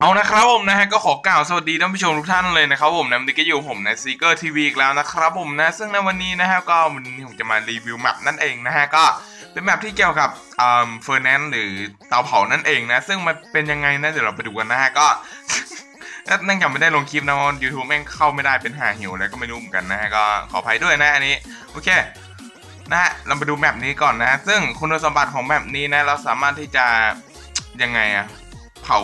เอานะครับผมนะฮะก็ขอกล่าวสวัสดีท่านผู้ชมทุกท่านเลยนะครับผมนะมันนี้ก็อยู่ผมในซีเกอร์ทีวีอีกแล้วนะครับผมนะซึ่งในวันนี้นะฮะก็วันนี้ผมจะมารีวิวแมปนั่นเองนะฮะก็เป็นแมปที่เกี่ยวกับเอ่อเฟอร์นันหรือเตาเผานั่นเองนะซึ่งมันเป็นยังไงนะเดี๋ยวเราไปดูกันนะฮะก็นั่งจากไม่ได้ลงคลิปนะเพราะยูทูบแม่งเข้าไม่ได้เป็นหาหิวแล้วก็ไม่รู้เหมือนกันนะฮะก็ขออภัยด้วยนะอันนี้โอเคนะฮะเราไปดูแมปนี้ก่อนนะซึ่งคุณสมบัติของแมปนี้นะเราสามารถที่จะยังไงอะ เผา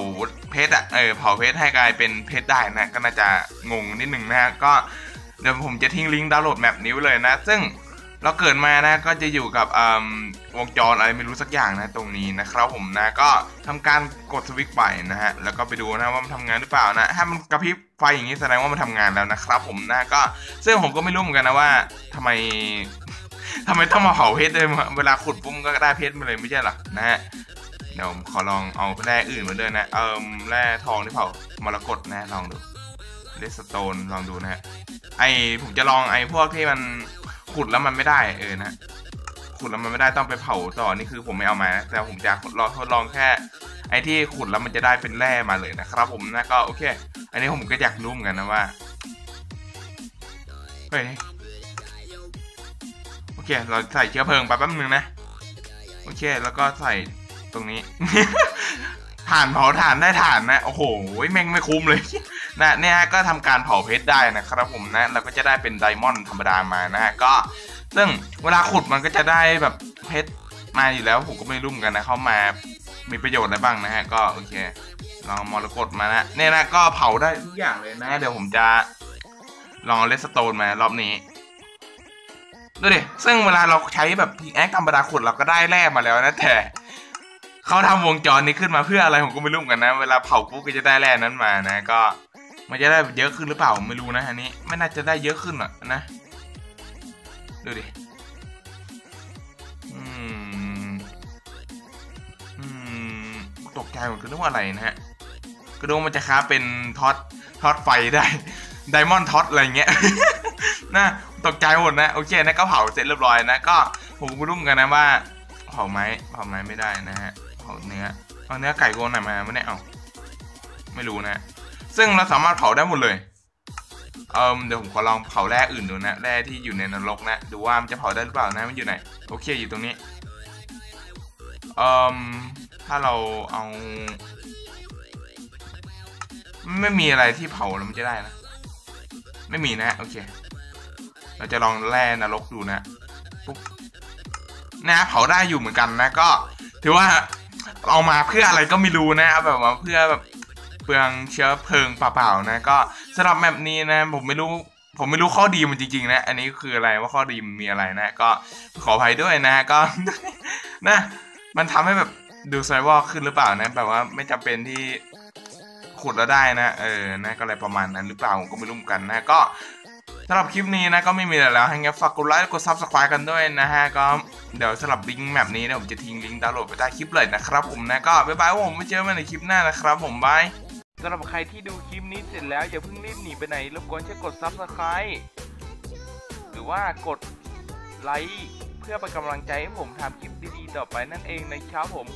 เพชรอะเออเผาเพชรให้กลายเป็นเพชรได้นะก็น่าจะงงนิดนึงนะฮะก็เดี๋ยวผมจะทิ้งลิงก์ดาวน์โหลดแมปนี้ไว้เลยนะ ซึ่งเราเกิดมานะก็จะอยู่กับวงจรอะไรไม่รู้สักอย่างนะตรงนี้นะครับผมนะก็ทำการกดสวิตช์ไปนะฮะแล้วก็ไปดูนะว่ามันทำงานหรือเปล่านะถ้ามันกระพริบไฟอย่างนี้แสดงว่ามันทำงานแล้วนะครับผมนะก็ซึ่งผมก็ไม่รู้เหมือนกันนะว่าทำไมทำไมต้องมาเผาเพชรด้วยเวลาขุดปุ๊บก็ได้เพชรมาเลยไม่ใช่หรอนะฮะ เดี๋ยวผมขอลองเอาแร่อื่นมาด้วยนะ เอิมแร่ทองที่เผามรกตนะลองดูเลสโตนลองดูนะฮะไอผมจะลองไอพวกที่มันขุดแล้วมันไม่ได้เออนะขุดแล้วมันไม่ได้ต้องไปเผาต่อนี่คือผมไม่เอามานะแต่ผมจะลองทดลองแค่ ไอที่ขุดแล้วมันจะได้เป็นแร่มาเลยนะครับผมนะก็โอเค อันนี้ผมก็อยากรู้เหมือนกันนะว่าเฮ้ยโอเค เราใส่เชื้อเพลิงไปแป๊บนึงนะ โอเค แล้วก็ใส่ ตรงนี้ถ่านเผาถ่านได้ถ่านนะ โอ้โหแม่งไม่คุ้มเลยนะเนี่ยก็ทำการเผาเพชรได้นะครับผมนะเราก็จะได้เป็นไดมอนด์ธรรมดามานะฮะก็ซึ่งเวลาขุดมันก็จะได้แบบเพชรมาอยู่แล้วผมก็ไม่รู้เหมือนกันนะเข้ามามีประโยชน์อะไรบ้างนะฮะก็โอเคลองมรกตมานะเนี่ยนะก็เผาได้ทุกอย่างเลยนะ เดี๋ยวผมจะลองเอาเลสโตนมารอบนี้ดูดิซึ่งเวลาเราใช้แบบพิกแอคธรรมดาขุดเราก็ได้แร่มาแล้วนะแต่ เขาทำวงจรนี้ขึ้นมาเพื่ออะไรผมก็ไม่รู้เหมือนกันนะ เวลาเผาปุ๊บก็จะได้แร่นั้นมานะ ก็มันจะได้เยอะขึ้นหรือเปล่าไม่รู้นะอันนี้ ไม่น่าจะได้เยอะขึ้นหรอกนะ ดูดิอืมอืมตกใจหมดคือนึกว่าอะไรนะฮะก็ดูมันจะค้าเป็นท็อตท็อตไฟได้ไดมอนด์ท็อตอะไรเงี้ยนะตกใจหมดนะโอเคนะก็เผาเสร็จเรียบร้อยนะก็ผมก็ไม่รู้เหมือนกันนะว่า เผาไม้เผาไม้ไม่ได้นะฮะเผาเนื้อเอาเนื้อไก่โกนไหนมาไม่ได้เอาไม่รู้นะ ซึ่งเราสามารถเผาได้หมดเลยเอิมเดี๋ยวผมขอลองเผาแร่อื่นดูนะแร่ที่อยู่ในนรกนะดูว่ามันจะเผาได้หรือเปล่านะมันอยู่ไหนโอเคอยู่ตรงนี้เอิมถ้าเราเอา ไม่มีอะไรที่เผาแล้วมันจะได้นะไม่มีนะโอเค เราจะลองแร่นรกดูนะปุ๊บ นะเผาได้อยู่เหมือนกันนะก็ ถือว่าเอามาเพื่ออะไรก็ไม่รู้นะครับแบบว่าเพื่อแบบเปลืองเชื้อเพลิงเปล่าๆนะ ก็สำหรับแมปนี้นะ ผมไม่รู้ผมไม่รู้ข้อดีมันจริงๆนะ อันนี้คืออะไรว่าข้อดีมันมีอะไรนะ ก็ขออภัยด้วยนะก็นะ มันทำให้แบบดูไซวอลขึ้นหรือเปล่านะแบบว่าไม่จำเป็นที่ขุดแล้วได้นะ เออนะก็อะไรประมาณนั้นหรือเปล่าผมก็ไม่รู้เหมือนกันนะ ก็ สำหรับคลิปนี้นะก็ไม่มีอะไรแล้วให้งั้นฝากกดไลค์กดซับสไครต์กันด้วยนะฮะก็เดี๋ยวสำหรับลิงก์แมปนี้เนี่ยผมจะทิ้งลิงก์ดาวน์โหลดไปใต้คลิปเลยนะครับผมนะก็บ๊ายบายผมไว้เจอกันในคลิปหน้านะครับผมบายสำหรับใครที่ดูคลิปนี้เสร็จแล้วอย่าเพิ่งรีบหนีไปไหนรบกวนช่วยกด Subscribe หรือว่ากดไลค์เพื่อเป็นกำลังใจให้ผมทำคลิปดีๆต่อไปนั่นเองนะครับผม